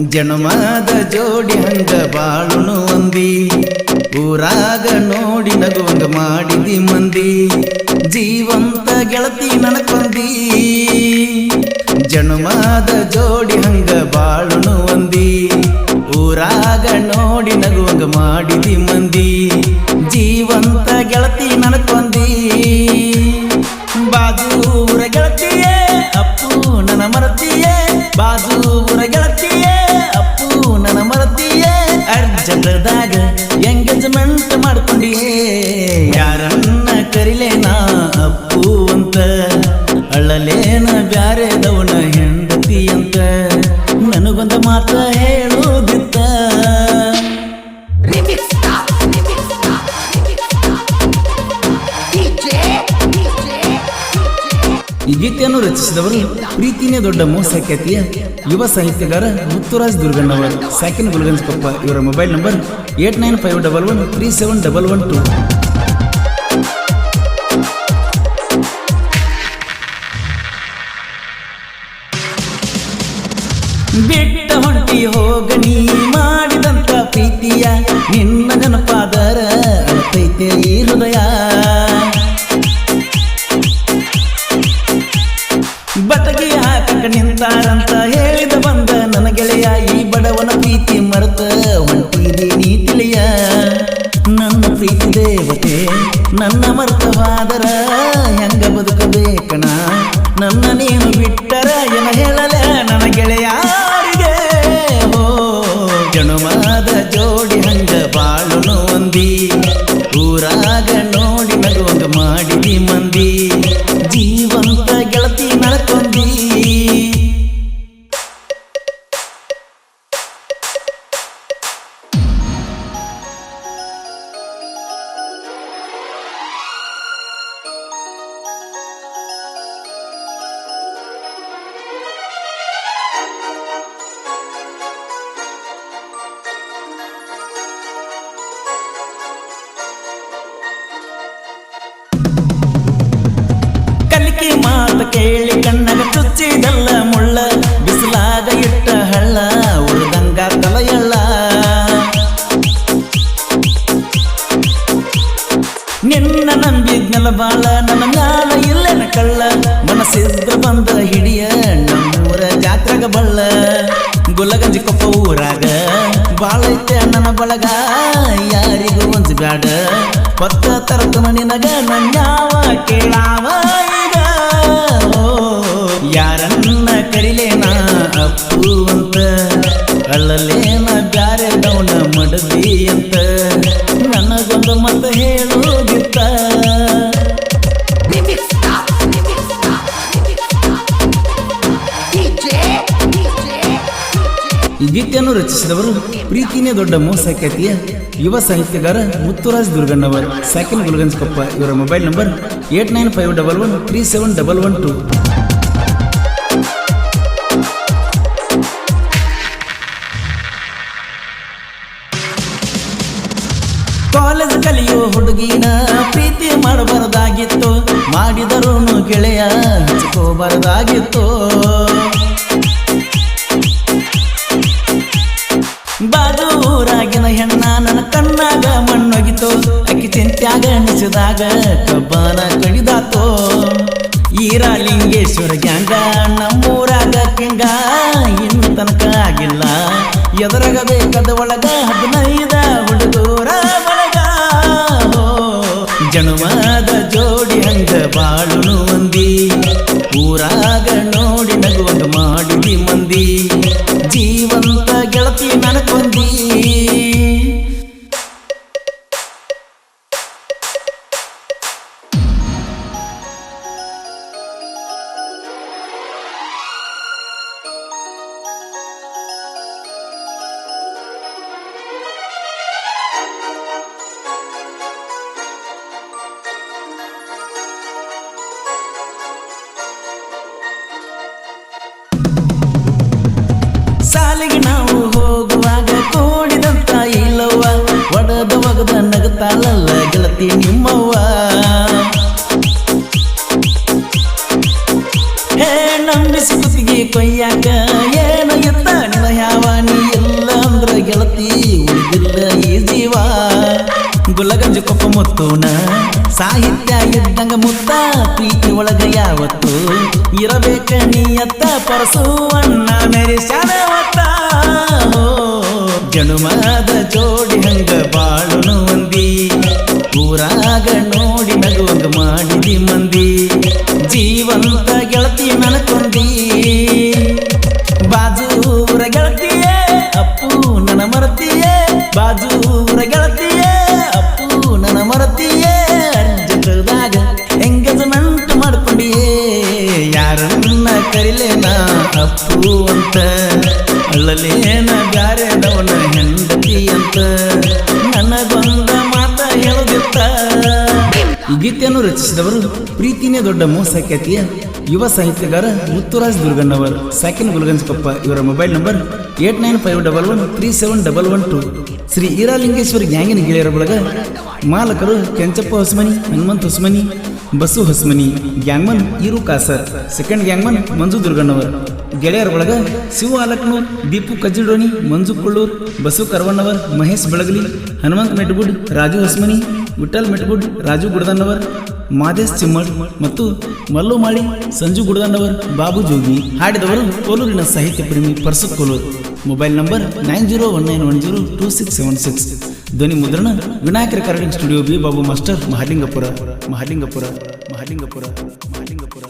ಜನ್ಮದ ಜೋಡಿ ಹಂಗ ಬಾಳುನು ಒಂದಿ ಊರಾಗ ನೋಡಿ ನಗುವಂಗ ಮಾಡಿದಿ ಮಂದಿ. ಜೀವಂತ ಗೆಳತಿ ನನಕೊಂದಿ ಜನುಮದ ಜೋಡಿ ಹಂಗ ಬಾಳುನು ಒಂದಿ ಊರಾಗ ನೋಡಿ ನಗುವಂಗ ಮಾಡಿದಿ ಮಂದಿ. ಜೀವಂತ ಗೆಳತಿ ನನಕೊಂದಿ ಬಾಜು ಊರ ಗೆಳತಿಯೇ, ಅಪ್ಪು ನನ ಮರತಿಯೇ. ಬಾಜು ಅಪ್ಪು ಅಂತ ಅಳ್ಳಲೇನ ಬ್ಯಾರೆದವನ ಹೆಂಡತಿ ಅಂತ ನನಗೊಂದ ಮಾತ ಹೇಳೋದಿತ್ತ? ಈ ಗೀತೆಯನ್ನು ರಚಿಸಿದವರು ಪ್ರೀತಿನೇ ದೊಡ್ಡ ಮೋಸ ಖ್ಯಾತಿಯ ಯುವ ಸಾಹಿತ್ಯಗಾರ ಮುತ್ತುರಾಜ್ ದುರ್ಗಣ್ಣವರು ಸಾಕಿನ ಗುಲ್ಗನ್ಸ್ ಪಪ್ಪ ಇವರ mobile number eight nine five double one three seven double one two. Bit हो गनी ನಂಬಿದ್ನಲ್ಲ ಬಾಳ ನನ್ನ ಮ್ಯಾಲ ಇಲ್ಲೇನ ಕಳ್ಳ. ಮನಸ್ಸಿದ್ರ ಬಂದ ಹಿಡಿಯ ನಮ್ಮೂರ ಜಾತ್ರೆಗ ಬಳ್ಳ. ಗುಲಗಂಜಿ ಕೊಪ್ಪ ಊರಾಗ ಬಾಳೈತೆ ನನ್ನ ಬಳಗ. ಯಾರಿಗೂ ಒಂದು ಬ್ಯಾಡ. ಹೊತ್ತ ತರತ ಮನಿನಗ ನನ್ಯಾವ ಕೇಳಾವ ಈಗ? ಯಾರನ್ನ ಕರಿಲೇನಾ ಅಪ್ಪು ಈ ಗೀತೆಯನ್ನು ರಚಿಸಿದವರು ಪ್ರೀತಿನೇ ದೊಡ್ಡ ಮೋಸ ಖ್ಯಾತಿಯ ಯುವ ಸಾಹಿತ್ಯಗಾರ ಮುತ್ತುರಾಜ್ ದುರ್ಗಣ್ಣವರ್. ಸಾಕಿನ ಗುಲ್ಗಂಜ್ ಕೊಪ್ಪ ಇವರ mobile number eight nine five double one three seven double one two. College ಕಲಿಯೋ ಹುಡುಗಿನ ಪ್ರೀತಿ ಮಾಡಬಾರದಾಗಿತ್ತು. ಮಾಡಿದರೂನು ಗೆಳೆಯ ಹಚ್ಕೋಬಾರದಾಗಿತ್ತು. ಊರಾಗಿನ ಹೆಣ್ಣ ನನ್ನ ಕಣ್ಣಾಗ ಮಣ್ಣೊಗಿತು. ಅಕ್ಕಿ ಚಿಂತ್ಯಾಗ ನಿಸಿದಾಗ ಕಬ್ಬನ ಕಡಿದಾತೋ. ಈರಾಲಿಂಗೇಶ್ವರ ಗ್ಯಾಂಗ ನಮ್ಮೂರಾಗ ಕಿಂಗ ಇನ್ನು ತನಕ ಆಗಿಲ್ಲ. ಎದುರಾಗ ಬೇಕಾದ ಒಳಗ ಹದಿನೈದ ಹುಡುಗೂರ ಒಳಗ ಓ, ಜನುಮದ ಜೋಡಿ ಹಂಗ ಬಾಳುನು ಮಂದಿ ಊರಾಗ ಜೀವಂತ ಗೆಳತಿ ನನಕೊಂದಿ ಗೆಳತಿ ನಿಮ್ಮವ್ವ. ಹೇ ನಂಬಿಸಿ ಕುತ್ತಿಗೆ ಕೊಯ್ಯಾಕ ಏನು ಎತ್ತ ಯಾವ? ನೀ ಗೆಳತಿ ಉಳಿದಿಲ್ಲ ಈ ಜೀವ. ಗುಲಗಂಜ ಕೊಪ್ಪ ಮುತ್ತೋಣ ಸಾಹಿತ್ಯ ಇದ್ದಂಗ ಮುತ್ತ, ಪ್ರೀತಿ ಒಳಗ ಯಾವತ್ತು ಇರಬೇಕ ನೀಯತ್ತ ಪರಸುವಣ್ಣ ಮೆರೆಸ್ಯಾನ ಒತ್ತ. ಜನುಮದ ಜೋಡಿ ಅಂತ. ಅಳ್ಳಲೇನ ಬ್ಯಾರೆದವನ ಹೆಂಡತಿ ಅಂತ. ನನಗೊಂದ ಮಾತ ಹೇಳುದಿತ್ತ. ಈ ಗೀತೆಯನ್ನು ರಚಿಸಿದವರು ಪ್ರೀತಿನೇ ದೊಡ್ಡ ಮೋಸ ಖ್ಯಾತಿಯ ಯುವ ಸಾಹಿತ್ಯಗಾರ ಮುತ್ತುರಾಜ್ ದುರ್ಗಣ್ಣವರ್. ಸಾಕಿನ್ ಗುಲ್ಗಂಜ್ ಕೊಪ್ಪ ಇವರ mobile number eight nine five double one three seven double one two. Shri Eeralingeshwara ಗ್ಯಾಂಗಿನ ಗೆಳೆಯರ ಬಳಗ ಮಾಲಕರು Kenchappa Hosamani, Hanumanth Hosamani Basu Hasmani, gangman Eeru Kasar second gangman Manju Durgannavar. ಗೆಳೆಯರ ಒಳಗ ಶಿವ ಆಲಕ್ನೂರ್, ದೀಪು ಕಜ್ಜಿಡೋಣಿ, ಮಂಜು ಕೊಳ್ಳೂರ್, ಬಸು ಕರವಣ್ಣವರ್, ಮಹೇಶ್ ಬೆಳಗಲಿ, ಹನುಮಂತ್ ಮೆಟ್ಗುಡ್, ರಾಜು ಹಸ್ಮನಿ, ವಿಠಲ್ ಮೆಟ್ಗುಡ್, ರಾಜು ಗುಡದಣ್ಣವರ್, ಮಾದೇಶ್ ಚಿಮ್ಮಳ್ ಮತ್ತು ಮಲ್ಲು ಮಾಳಿ, ಸಂಜು ಗುಡದಣ್ಣವರ್, ಬಾಬು ಜೋಗಿ ಹಾಡಿದವರು ಕೋಲೂರಿನ ಸಾಹಿತ್ಯ ಪ್ರೇಮಿ Parsu Kolur. Mobile number nine zero one nine one zero two six seven six. ಧ್ವನಿ ಮುದ್ರಣ Vinayaka recording studio B Babu master Mahalingapura Mahalingapura Mahalingapura Mahalingapura